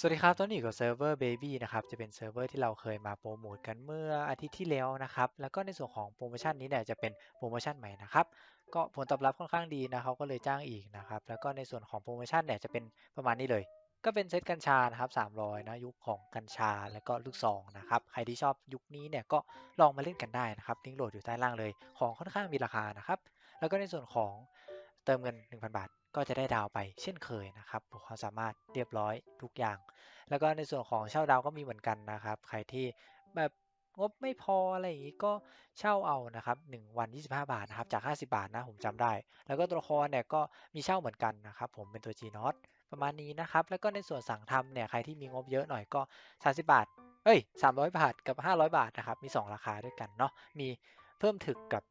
สวัสดีครับตอนนี้อยู่กับเซิร์ฟเวอร์ Baby นะครับ จะเป็นเซิร์ฟเวอร์ที่เราเคยมาโปรโมทกันเมื่ออาทิตย์ที่แล้วนะครับ แล้วก็ในส่วนของโปรโมชั่นนี้เนี่ยจะเป็นโปรโมชั่นใหม่นะครับ ก็ผลตอบรับค่อนข้างดีนะเขาก็เลยจ้างอีกนะครับ แล้วก็ในส่วนของโปรโมชั่นเนี่ยจะเป็นประมาณนี้เลย ก็เป็นเซตกัญชานะครับ300 นะยุคของกัญชาแล้วก็ลูกซองนะครับ ใครที่ชอบยุคนี้เนี่ยก็ลองมาเล่นกันได้นะครับลิงก์โหลดอยู่ใต้ล่างเลย ของค่อนข้างมีราคานะครับ แล้วก็ในส่วนของเติมเงิน 1,000 บาท ก็จะได้ดาวไปเช่นเคยนะครับความสามารถเรียบร้อยทุกอย่าง แล้วก็ในส่วนของเช่าดาวก็มีเหมือนกันนะครับ ใครที่แบบงบไม่พออะไรอย่างนี้ก็เช่าเอานะครับ1วัน 25 บาทนะครับจาก 50 บาทนะผมจำได้ แล้วก็ตัวละครเนี่ยก็มีเช่าเหมือนกันนะครับผมเป็นตัว G n o t ประมาณนี้นะครับ แล้วก็ในส่วนสั่งทำเนี่ยใครที่มีงบเยอะหน่อยก็ 30 บาท เอ้ย 300 บาทกับ 500 บาทนะครับมี 2 ราคาด้วยกันเนาะมีเพิ่มถึกกับ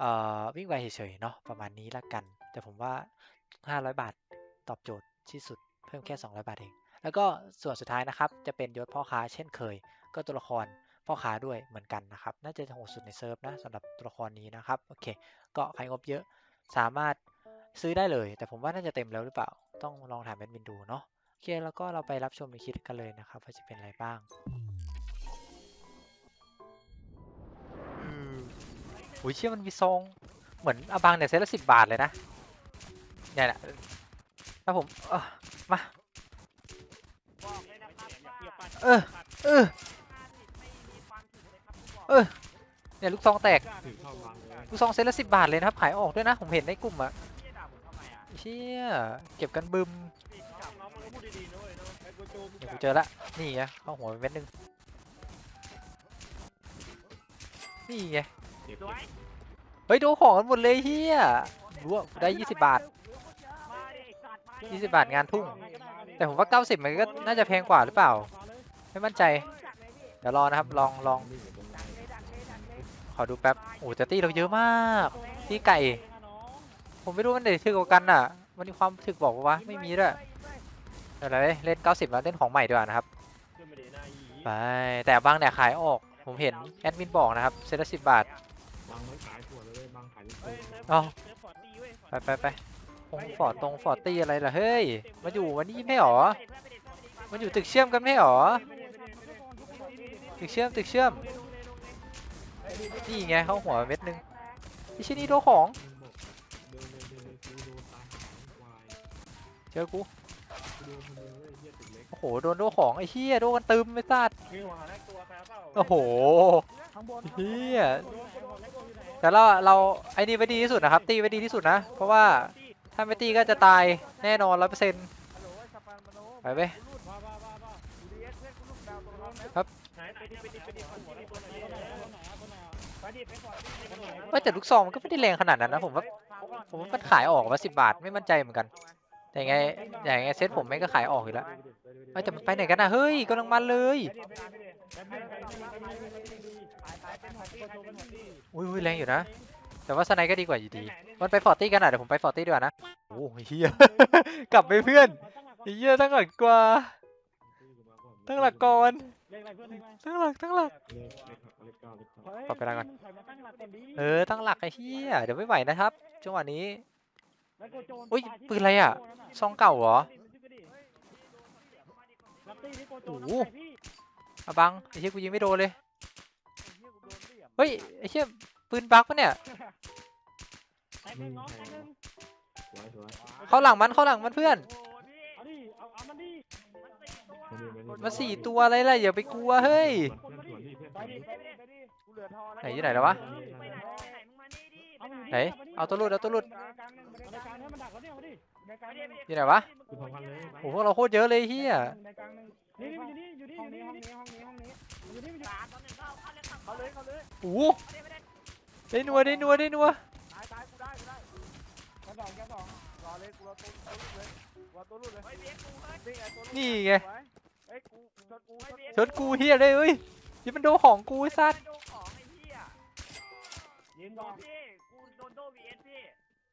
เอ่อวิ่งไวเฉยๆเนาะประมาณนี้ละกัน แต่ผมว่า 500 บาท ตอบโจทย์ที่สุด เพิ่มแค่ 200 บาทเอง แล้วก็ส่วนสุดท้ายนะครับ จะเป็นยศพ่อค้าเช่นเคย ก็ตัวละครพ่อค้าด้วยเหมือนกันนะครับ น่าจะโหดสุดในเซิร์ฟนะสำหรับตัวละครนี้นะครับ โอเค ก็ใครงบเยอะสามารถซื้อได้เลย แต่ผมว่าน่าจะเต็มแล้วหรือเปล่า ต้องลองถามแอดมินดูเนาะ โอเค แล้วก็เราไปรับชมในคลิปกันเลยนะครับว่าจะเป็นอะไรบ้างอืมอุ้ยเชื่อมันมีซอง เหมือนอาบังเนี่ยเซตละสิบบาทเลยนะ เนี่ยแหละถ้าผมเออมาเออเออเออเนี่ยลูกซองแตกลูกซองเซ็ตละสิบบาทเลยนะครับ ขายออกด้วยนะ ผมเห็นในกลุ่มอะเชี่ยเก็บกันบึมเดี๋ยวกูเจอละนี่ไงเข้าหัวไปเม็ดนึงนี่ไงเฮ้ยดูของกันหมดเลยเฮียรู้ว่าได้ยี่สิบบาท ยี่สิบบาทงานทุ่ง แต่ผมว่าเก้าสิบมันก็น่าจะแพงกว่าหรือเปล่า ไม่มั่นใจ เดี๋ยวรอนะครับ ลองลอง ขอดูแป๊บ โอ้แต่ตี้เราเยอะมาก ตีไก่ ผมไม่รู้มันไหนถึกกว่ากันอะ มันมีความถึกบอกว่าวะไม่มีด้วยเดี๋ยวเลยเล่น 90 แล้วเล่นของใหม่ดีกว่านะครับ ไป แต่บางเนี่ยขายออก ผมเห็นแอดมินบอกนะครับ เซตละสิบบาทบางไม่ขายขวดเลยบางขายลูกโป่งเอ๋อไปไปไป ตรงฟอร์ดตรงฟอร์ดตี้อะไรล่ะเฮ้ย มาอยู่วันนี้ไม่หรอมันอยู่ตึกเชื่อมกันไม่หรอตึกเชื่อมตึกเชื่อมนี่ไงเข้าหัวเม็ดนึงไอ้ชิ้นนี้โดของเจอกูโอ้โหโดนโดของไอ้เหี้ยโดนกันตึมไม่ซัดมีหัวแรกตัวแพ้เปล่าโอ้โหเหี้ยแต่เราเราไอ้นี่ไว้ดีที่สุดนะครับ ตีไว้ดีที่สุดนะ เพราะว่า ถ้าไม่ตีก็จะตายแน่นอนร้อยเปอร์เซ็นต์ไปไปครับไหนไปดิไปดิไปดิคนที่ตัวไหนไปดิไปก่อนดิไปก่อนว่าแต่ลูกซองมันก็ไม่ได้แรงขนาดนั้นนะผมว่าผมว่ามันขายออกมาสิบาทไม่มั่นใจเหมือนกัน แต่ยังไงอย่างไงเซตผมแม่งก็ขายออกอยู่แล้วเอ้ยแต่มันไปไหนกันนะเฮ้ยกำลังมันเลยอุ้ยแรงอยู่นะ แต่ว่าสไนก็ดีกว่าอยู่ดี มันไปฟอร์ตี้กันอะเดี๋ยวผมไปฟอร์ตี้ดีกว่านะ โอ้ยเฮียกลับไปเพื่อนเฮียตั้งหลักกว่า ตั้งหลักก่อนเรียกอะไรเพื่อนเรียกอะไรตั้งหลักตั้งหลักเล็กเล็กเล็กเก้าเล็กเก้าฮ้ยปรับเวลาก่อนมึงถอยมาตั้งหลักก่อนดิเออตั้งหลักไอ้เฮียเดี๋ยวไม่ไหวนะครับ จังหวะนี้แล้วกูโจรอุ้ยตาที่ปืนอะไรอะโจนั่นน่ซองเก่าเหรอรับตีนี่โกโจโอ้นโหเอาไปพี่อะบังไอ้เฮียกูยิงไม่โดนเลยไอ้เหี้ยกูโดนเหลี่ยมเฮ้ยไอ้เฮีย ปืนบักปะเนี่ย แตกหนึ่งน้องแตกหนึ่งสวยสวยเข้าหลังมันเข้าหลังมันเพื่อนเอาดิเอาเอามันดิมาสี่ตัวอะไรล่ะอย่าไปกลัวเฮ้ย เพื่อนสวนดิเพื่อนไปสวนดิดิไปดิไปดิกูเหลือทอแล้วไหนอยู่ไหนแล้ววะ เอามันดิไหน เอาตัวหลุดเอาตัวหลุดกลางกลางหนึ่งในกลางให้มันดักเขาเนี่ยมาดิในกลางหนึ่งอยู่ไหนวะกูพร้อมกันเลยโอ้โหพวกเราโคตรเยอะเลยเฮียในกลางหนึ่งนี่นี่อยู่นี่อยู่นี่อยู่นี่ห้องนี้ห้องนี้ห้องนี้อยู่นี่อยู่เขาเลยเขาเลยโอ้โห ได้นัวได้นัวได้นัวตายตายกูได้กูได้แค่สองแค่สองรอเลยกูรอตัวตัวลุดเลยรอตัวลุดเลยนี่ไงตัวลุดนี่ไงเฮ้ยกูชนกูชนกูเฮียเลยเฮ้ยนี่มันโดนของกูไอ้สัตว์ยืนก่อน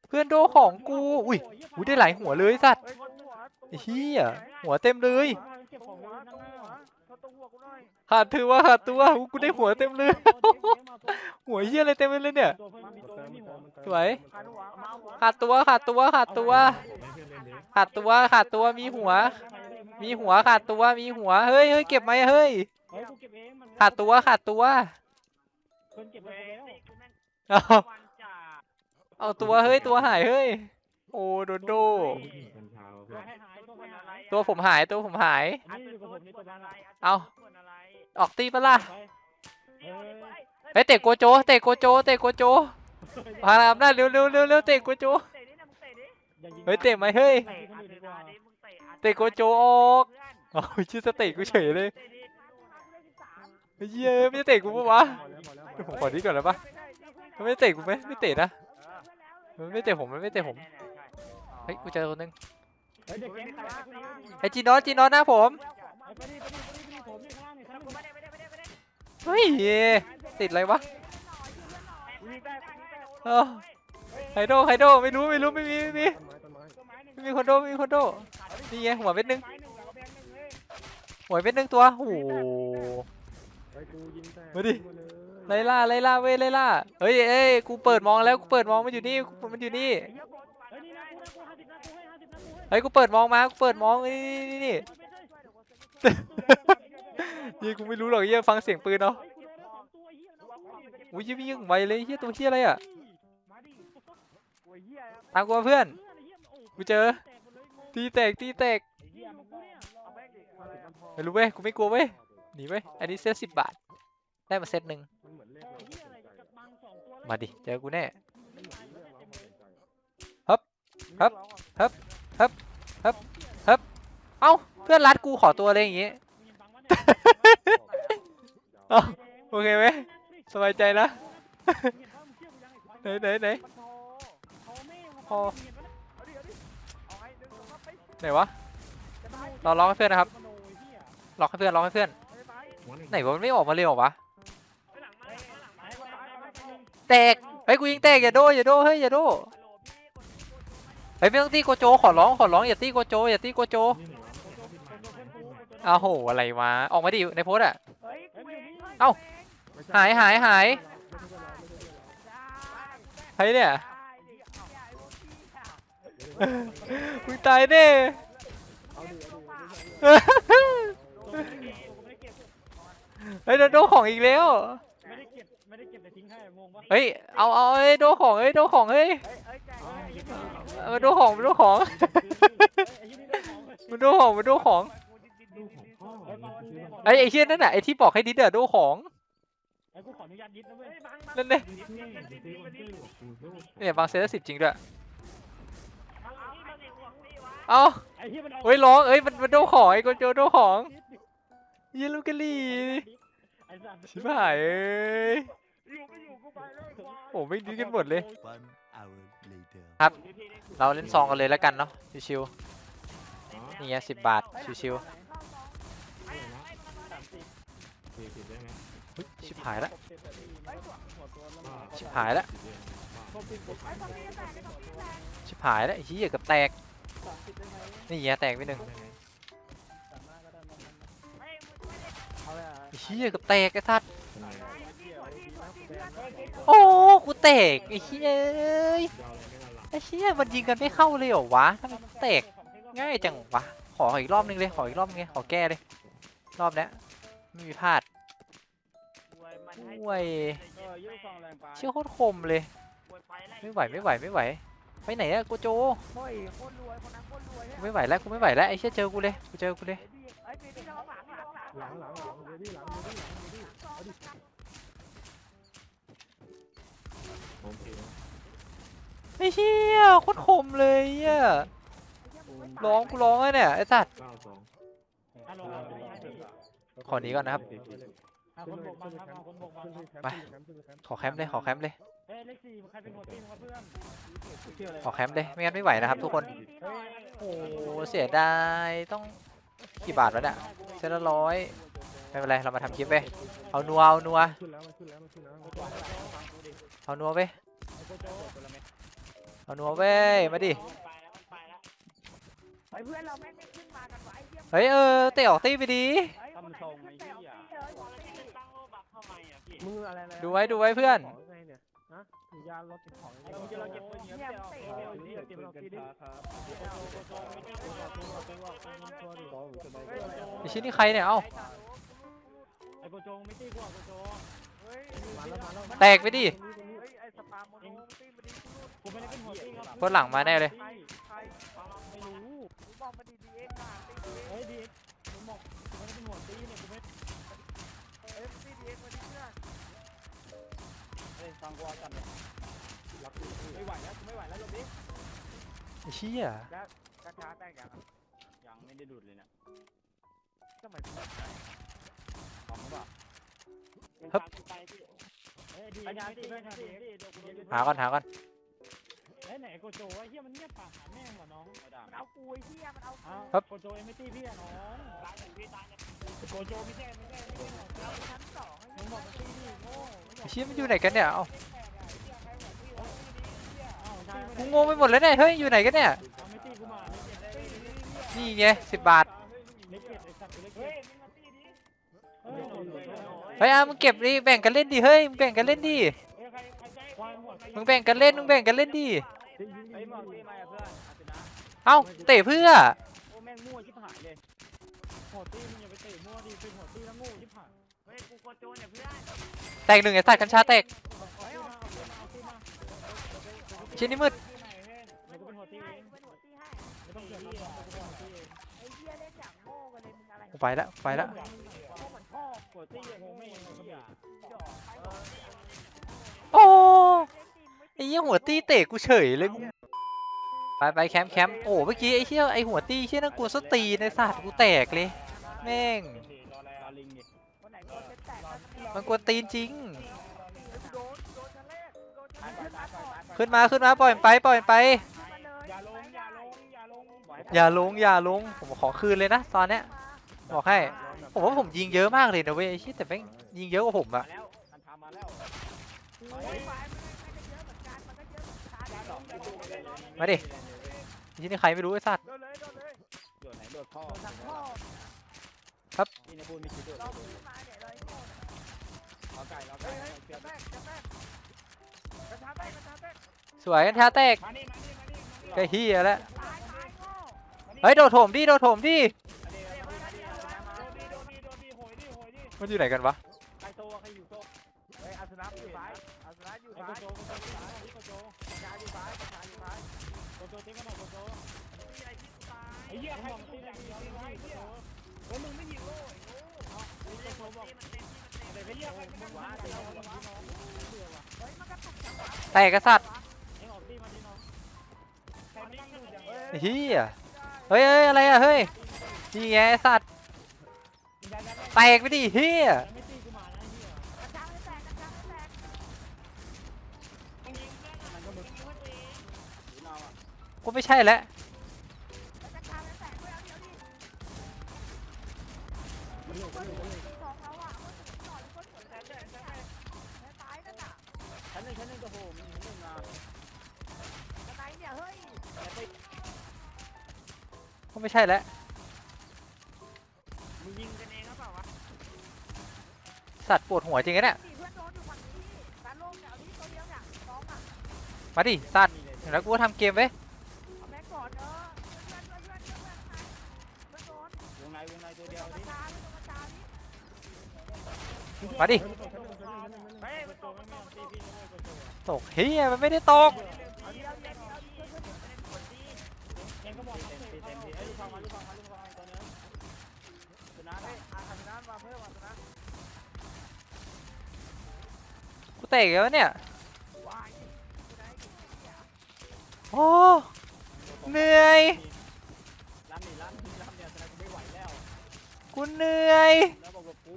เพื่อนโดของกู อุ้ยอุ้ยได้หลายหัวเลยสัตว์เฮียหัวเต็มเลย เก็บของหัวตรงหัวเขาตรงหัวกูหน่อยขาดถือว่าขาดตัวอุ๊ยกูได้หัวเต็มเลย หัวเฮียอะไรเต็มเลยเนี่ยตัวเพิ่มมีตัวมีหัวสวยขาดหัวมาหัวขาดตัวขาดตัวขาดตัวไม่เพื่อนเล่นดิขาดตัวขาดตัวมีหัวมมีหัวขาดตัวมีหัวเฮ้ยเฮ้ยเก็บไหมเฮ้ยเฮ้ยกูเก็บเองมันขาดตัวขาดตัวคนเก็บไปแล้วเอาวันจ่าเอาตัวเฮ้ยตัวหายเฮ้ยโอ้โดนโดกัญชาตัวให้หายตัวให้หาย ตัวผมหายตัวผมหาย อันนี้อยู่กับผมนี่ตัวบ้านอะไรเอา ส่วนอะไรออกตีปะล่ะไปเดี๋ยวเดี๋ยวไปเฮ้ยเตะโกโจเตะโกโจเตะโกโจพาอำนาจเร็วเร็วเร็วเร็วเตะโกโจเตะดินะมึงเตะดิอย่ายิงเฮ้ยเตะไหมเฮ้ยเตะอัดเวลาดิมึงเตะอัดเตะโกโจออกเอาชื่อสเตะกูเฉยเลยเตะดิเฮ้ยเย้ยไม่ได้เตะกูปะวะเดี๋ยวผมขอนี้ก่อนได้ปะมันไม่ได้เตะกูไหมไม่เตะนะมันไม่เตะผมมันไม่เตะผมเฮ้ยกูเจอคนนึง เฮ้ยเด็กแก๊งตายกูดีไอจีนอสจีนอสหน้าผมไปดิไปดิไปดิไปดิผมนี่ข้างล่างนี่ครับไม่ได้ไม่ได้ไม่ได้ไม่ได้เฮ้ย ติดอะไรวะวิ่งได้วิ่งได้เออไฮโดไฮโดไม่รู้ไม่รู้ไม่มีไม่มีต้นไม้ต้นไม้ไม่มีคนโดไม่มีคนโดนี่ไงหัวเม็ดนึงไม้หนึ่งกับแบงค์หนึ่งเลยหัวเม็ดนึงตัวโอ้โหไปกูยิงแต่มาดิเลยไล่ล่าไล่ล่าเว้ยไล่ล่าเฮ้ยเอ้ยกูเปิดมองแล้วกูเปิดมองมันอยู่นี่กูมันอยู่นี่เฮ้ยนี่น เฮ้ยกูเปิดมองมากูเปิดมองนี่นี่นี่ยี่กูไม่รู้หรอกเยี่ยฟังเสียงปืนเนาะเฮ้ยกูโดนแล้วสองตัวเฮียแล้วอุ้ยยี่ยิ่งไวเลยเฮียตัวเฮียอะไรอะมาดิโอ้ยเหี้ยตามกูมาเพื่อนเพื่อนไอ้เฮียโอ้กูเจอแตกหมดเลยงงตีแตกตีแตกไอ้เฮียมันกูเนี่ยเอาแม่งดิอะไรอะไม่รู้เว้ยกูไม่กลัวเว้ยหนีเว้ยอันนี้เซตสิบบาท ได้มาเซตหนึ่งมันเหมือนเลขไอ้เราเฮียอะไรกับบังสองตัวเลยมาดิเจอกูแน่ไม่ตา ยอยู่แล้วเนี่ยเต็มเลยครับครับเอ้าเพื่อนรัดกูขอตัวอะไรอย่างงี้มึงยังบังวะเนี่ยเอ้าโอเคไหมสบายใจนะมึงเห็นปะมึงเชื่อกูยังไอ้ควายไหนไหนไหนมันโทรโอ้แม่งพอมึงเห็นปะเนี่ยเอาดิเอาดิเอาให้ดึงลงมาไปไหนวะจะตายรอล็อกให้เพื่อนนะครับมโนไอ้เหี้ยล็อกให้เพื่อนล็อกให้เพื่อนจะตายหัวหนึ่งไหนวะมันไม่ออกมาเร็วเหรอวะไปหลังมาหลังมาตายตายตายตายตายแตกเฮ้ยกูยิงแตกอย่าโดอย่าโดเฮ้ยอย่าโด เฮ้ยไม่ต้องตีโกโจขอร้องขอร้องอย่าตีโกโจอย่าตีโกโจนี่หนึ่งวะโกโจโกโจเพื่อนกูโกโจอ้าวโหอะไรวะออกมาดิในโพสต์อะเฮ้ยกูเองเอ้าไม่ใช่หายหายหายไม่ใช่เพื่อนเราไม่ใช่เพื่อนเราใครเนี่ยเดี๋ยวมึงตายแน่เอาดิเอาดิเอาดิตัวไม่ได้เก็บตัวไม่ได้เก็บเฮ้ยโดนโดของอีกแล้วไม่ได้เก็บไม่ได้เก็บแต่ทิ้งให้งงปะเฮ้ยเอาเอาเฮ้ยโดของเฮ้ยโดของเฮ้ย เฮ้ยเฮ้ยแจกเอาเลยดิเอามาโดของมาโดของไอ้ยี่นี่ได้ของเลยมาโดของมาโดของลูกของพ่อไอ้ปาวันนี้ขอไอ้ยไอ้เชี่ยนั่นน่ะไอ้ที่บอกให้ดิดอะโดของไอ้กูขออนุญาตยึดนะเว้ยนั่นเนี่ยดิสนีย์ดิสนีย์มันชื่อบอกกูลูกเนี่ยบางเซตสิบจริงด้วยเอาเอาเอาดิห่วงดิวะเอ้าไอ้เหี้ยมันเอาเฮ้ยร้องเอ้ยมันมันโดของไอ้โกโจโดของเยี่ยลูกกะลีไอ้สัตว์ชิบหายเอ้ยอยู่ก็อยู่กูไปเลยควายโอ้ไม่ดีกันหมดเลย One hour later. ครับ เราเล่นซองกันเลยแล้วกันเนาะชิวอ๋อๆนี่ไงสิบบาทชิวสี่สิบได้ไหมๆเฮ้ยชิบหายละบ้าชิบหายละสิบเดือนบ้าชิบหายแล้วไอ้เหี้ยเกับแตกนี่ไงแตกไปหนึ่งได้ไหมเอาเลยไอ้เหี้ยเกับแตกไอ้สัตว์ทำไมโอ้ กูแตกไอ้เหี้ยไอ้เหี้ยมันยิงกันไม่เข้าเลยเหรอวะทำไมแตกง่ายจังวะขออีกรอบนึงเลยขออีกรอบนึงเลยขอแก้เลย รอบเนี้ยไม่มีพลาดห่วยเชี่ยโคตรคมเลย ไม่ไหวไม่ไหวไม่ไหวไปไหนอะกูโจ้ไม่ไหวแล้วกูไม่ไหวแล้วไอ้เชี่ยเจอกูเลยกูเจอกูเลย ไอ้เชี่ยโคตรคมเลยอะร้องกูร้องอะเนี่ยไอ้สัตว์เก้าสองฮัลโหลฮัลโหลขอหนีก่อนนะครับหาคนบกมาครับหาคนบกมาครับ ไป ขอแคมป์เลยขอแคมป์เลยเฮ้ยเลขสี่ใครเป็นหัวตีมครับเพื่อนชื่ออะไรขอแคมป์เลยไม่งั้นไม่ไหวนะครับทุกคนเฮ้ยโอ้เสียดายต้องกี่บาทวะเนี่ยเซตละร้อยไม่เป็นไรเรามาทำคลิปไปเอานัวเอานัวขึ้นแล้ วมันขึ้นแล้วมันขึ้นแล้วเอานัวไปเอานัวเว้ย มาดิไอ้เพื่อนเราแม่งไม่ขึ้นมากันไว้เยี่ยมเฮ้ยเออเตะออกตีไปดีทำทรงไอ้เหี้ยมึงอะไรนะดูไว้ดูไว้เพื่อนขไงเนี่ยถือยารถเก็บของไอ้มึงจะเราเก็บปืนเงี้ยเตะเดี๋ยวนี้เก็บรถที่ดิไอชิ้นนี้ใครเนี่ย เอ้า ไอ้โกโจไม่ตีกว่าโกโจเฮ้ยมาแล้วมาแล้วแตกไปดิเฮ้ยไอ้สปาโมโนตีมาดิกูรูดกูไม่ได้เป็นหัวตีครับคนหลังมาแน่เลย ใครใครไม่รู้กูบอกมาดีดีเอ็กซ์นะตีดีเอ็กซ์เฮ้ยดีมึงบอกกูไม่ได้เป็นหัวตีเนี่ยกูไม่เอ็กซ์ตีดีเอ็กซ์มาดิเพื่อนเอ้ยฟังกูจัดเลยรับไม่ไหวแล้วกูไม่ไหวแล้วลบดิไอ้เชี่ยกระชาแตกอย่างยังไม่ได้ดูดเลยเนี่ยทำไมของป่ะครับเฮ้ยดีนะดีนะดีดีเดี๋ยวกูหาก่อนหาก่อนเฮ้ยไหนโกโจไอ้เหี้ยมันเงียบปากหาแม่งว่ะน้องเอาด่ามันเอากูไอ้เหี้ยมันเอากูอ้าวโกโจไม่ตีพี่อะน้องตายหนึ่งพี่ตายเนี่ยโกโจไม่ใช่ไม่ใช่ไม่ใช่เอาชั้นสองมึงบอกมันตีพี่โง่ไอ้เชี่ยมันอยู่ไหนกันเนี่ยเอ้าอ้าวกูงงไปหมดแล้วเนี่ยเฮ้ยอยู่ไหนกันเนี่ยเอาไม่ตีกูมาไม่เก็บได้นี่ไงสิบบาทไม่ เก็บไอ้สัตว์เล็กๆเฮ้ยมึงมาตีดิเฮ้ยหนูหนูเฮ้ยอะมึงเก็บดิแบ่งกันเล่นดิเฮ้ยมึงแบ่งกันเล่นดิมึงแบ่งกันเล่นมึงแบ่งกันเล่นดิเฮ้ยมึงตีมาอะเพื่อนอาตินะเอ้าเตะเพื่อโอ้แม่งมั่วชิบหายเลยหัวตีมึงอย่าไปเตะมั่วดิเป็นหัวตีแล้วโง่ชิบหายเฮ้ยกูโกโจเนี่ยเพื่อนแตกหนึ่งไอ้สัตว์กัญชาแตกชิ้นนี้มืดไปแล้วไปแล้ว หัวตีอย่างไม่ยังไงอย่าดอกไอ้ดอกโอ้ไอ้เหี้ยหัวตี้เตะกูเฉยเลยกูไปไปแคมป์แคมป์โอ้เมื่อกี้ไอ้เหี้ยไอ้หัวตี้เหี้ยนั่นกูสตีในสัตว์กูแตกเลย แม่ง รออะไรอลิงดิคนไหนโดนเล่นแตกกันมันกวนตีนจริง โดนโดนชั้นแรกโดนชั้นแรกขึ้นมาก่อนขึ้นมาขึ้นมาปล่อยมันไปปล่อยมันไป มาเลยอย่าลงอย่าลงอย่าลงอย่าลงอย่าลงผมขอคืนเลยนะตอนเนี้ยบอกให้ ผมว่าผมยิงเยอะมากเลยนะเว้ยไอ้เหี้ยแต่แม่งยิงเยอะกว่าผมมาอะแล้วมันทำมาแล้วโอ้ยไม้มันก็เยอะเหมือนกันมันก็เยอะเหมือนกันมาดิที่นี่ใครไม่รู้ไอ้สัตว์ โดนเลยโดนเลยโดดไหนโดดท่อโดนทั้งพ่อนี่นะพูดไม่คิดโดดเราขึ้นมาเนี่ยเลยโง่เนี่ยเอาไก่เอาเฮ้ไก่ยเฮ้ยเชื่จะอแตกจะแตกกระชาแตกกระชาแตกสวยกันท้าแตกมานี่มานี่มานี่ไอ้เหี้ยแล้วตายตายโง่เฮ้ยโดดโถมดิโดดโถมดิ มันอยู่ไหนกันวะใครโตใครอยู่โตเฮ้ยอาสนะอยู่ซ้ายอาสนะอยู่ซ้ายโจโกโจที่ไหนที่โกโจกระชาอยู่ซ้ายกระชาอยู่ซ้ายโกโจตีมาหน่อยโกโจมีอะไรที่ซ้ายไอ้เหี้ยใครตีแรงเดียวไอ้เหี้ยโอ้มึงไม่ยิงโอ้โง่ไอ้โกโจบอกไอ้เหี้ยใครไม่ว่าแต่เราพี่น้องเบื่อว่ะเฮ้ยมันกระตุกจังหวะแตกกระสัตว์เอ็งออกตีมาดิน้องใครเหี้ยเฮ้ยอะไรอะเฮ้ยนี่ไงสัตว์ แตกไปดิเหี้ยไม่ตีกูมานะเหี้ยกระชาไม่แตกกระชาไม่แตกมันก็มึงเราอะกูไม่ใช่แล้วกระชาไม่แตกด้วยเอาเดี๋ยวดิเพื่อนตีของเราอะเพื่อนตีหน่อยเพื่อนหัวใจแตกแตกตายนั่นน่ะชั้นหนึ่งชั้นหนึ่งก็โหมชั้นหนึ่งอะอะไรเนี่ยเฮ้ยกูไม่ใช่แล้ว สัตว์ปวดหัวจริงๆเนี่ยตีเพื่อนโดนอยู่ฝั่งนี้การโลกเนี่ยเอาดิตัวเดียวเนี่ยน้องอะมาดิสัตว์เห็นแล้วกูก็ทำเกมไว้ยเอาแม็กก่อนเออเพื่อนเพื่อนเพื่อนเพื่อนเพื่อนเพื่อนโดนวงในวงในตัวเดียวกระนี่จายกระชาดิมาดิเฮ้ยมันตไม่ไม่ตีพี่เลยก็โตตกเฮียมันไม่ได้ตก เตะอีกแล้วเนี่ย โอ้ เหนื่อยล้ำนี่ล้ำนี่ล้ำเนี่ยแสดงกูไม่ไหวแล้วกูเหนื่อย แล้วบอกกับกู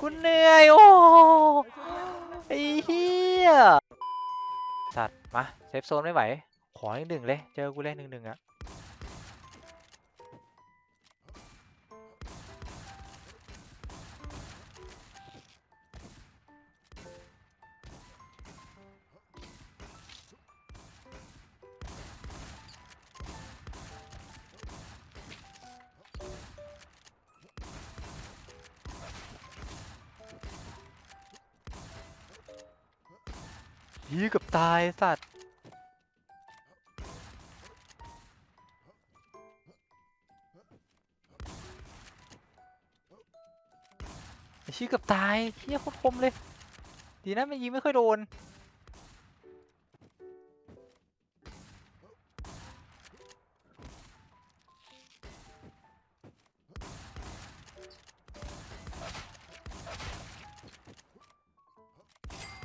กูเหนื่อย โอ้ไอ้เหี้ย สัตว์ มา เซฟโซนไม่ไหว ขอหนึ่งเลย เจอกูเล่นหนึ่งอะ ยีเกับตายสัตว์ ไอชี้กับตายเฮียโคตรคมเลย ดีนะมันยิงไม่ค่อยโดน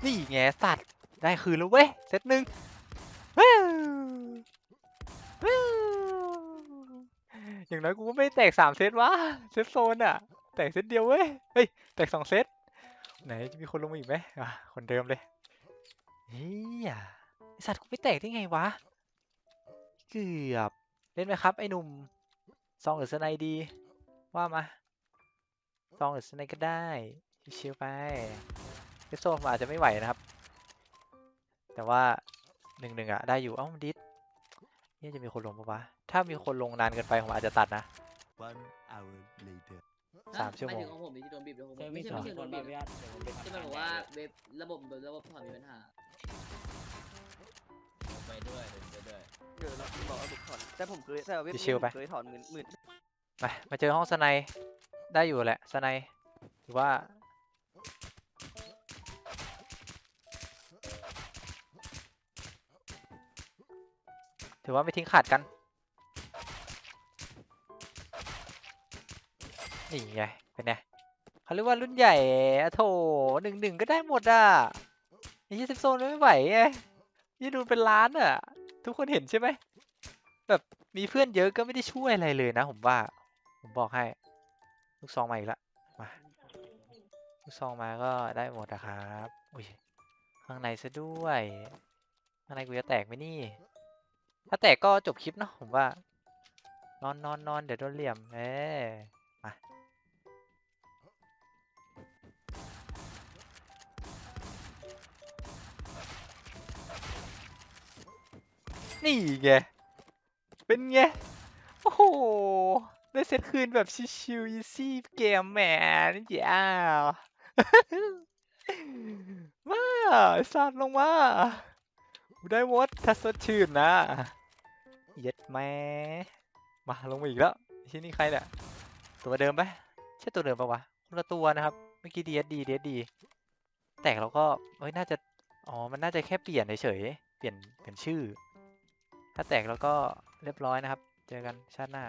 นี่ไงสัตว์ ได้คืนแล้วเว้ย เซตหนึ่งอย่างน้อยกูก็ไม่แตกสามเซตวะ เซตโซนอะแตกเซตเดียวเว้ย เฮ้ย แตกสองเซต ไหนจะมีคนลงมาอีกไหมอะ คนเดิมเลยเฮียสัตว์กูไม่แตกได้ไงวะ เกือบ เล่นไหมครับ ไอ้หนุ่ม ซองหรือสไนดี ว่ามา ซองหรือสไนก็ได้ ชิวไปเซตโซนอาจจะไม่ไหวนะครับ แต่ว่าหนึ่งหนึ่งอะได้อยู่เอ้ามันดิสเนี่ยจะมีคนลงปะวะ ถ้ามีคนลงนานเกินไปผมอาจจะตัดนะ One hour later. สามชั่วโมงหายถึงของผมที่โดนบีบเดี๋ยวผมเจอไม่มีใช่สองไม่ใช่คโดนนแบบีบบพี่อาร์ตเดี๋ยวผมไปทำที่มันบอกว่าเว็บระบบระบบถอนมีปัญหาไปด้วยไปด้วยเดี๋ยวเราบอกว่าถูกถอนแต่ผมเคยแต่เว็บชิวๆไปเคยถอนหมื่นหมื่นไปมาเจอห้องสไนด์ได้อยู่แหละสไนด์หรือว่า ถือว่าไม่ทิ้งขาดกัน นี่ไง เป็นไงเขาเรียกว่ารุ่นใหญ่อะโถหนึ่งหนึ่งก็ได้หมดอะนี่ซิปโซนไม่ไหวไงยี่ดูเป็นล้านอะ ทุกคนเห็นใช่ไหม แบบมีเพื่อนเยอะก็ไม่ได้ช่วยอะไรเลยนะผมว่า ผมบอกให้ ลูกซองมาอีกล้วมา ลูกซองมาก็ได้หมดนะครับ อุ้ย ข้างในซะด้วย ข้างในกูจะแตกไหมนี่ ถ้าแตกก็จบคลิปเนาะผมว่า นอนนอนนอนเดี๋ยวโดนเหลี่ยมเอ้มานี่ไง เป็นไง โอ้โห ได้เซตคืนแบบชิวๆ easy เกมแหมนี่จ้ามาสัตว์ลงมา ได้หมดถ้าสดชื่นนะ เย็ดแม่มาลงมาอีกแล้วที่นี่ใครเนี่ย ตัวเดิมปะใช่ตัวเดิมปะวะคนละตัวนะครับ เมื่อกี้ดีดีดีดี แตกแล้วก็เฮ้ยน่าจะ อ๋อ มันน่าจะแค่เปลี่ยนเฉยเปลี่ยนเปลี่ยนชื่อ ถ้าแตกแล้วก็เรียบร้อยนะครับ เจอกันชาติหน้า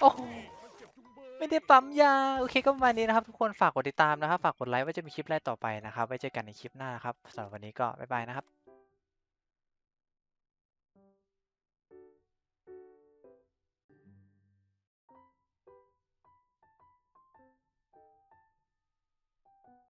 โอ้ไม่ได้ปั๊มยา โอเคก็ประมาณนี้นะครับ ทุกคนฝากกดติดตามนะครับ ฝากกดไลค์ว่าจะมีคลิปอะไรต่อไปนะครับ ไว้เจอกันในคลิปหน้านะครับสำหรับวันนี้ก็บ๊ายบายนะครับ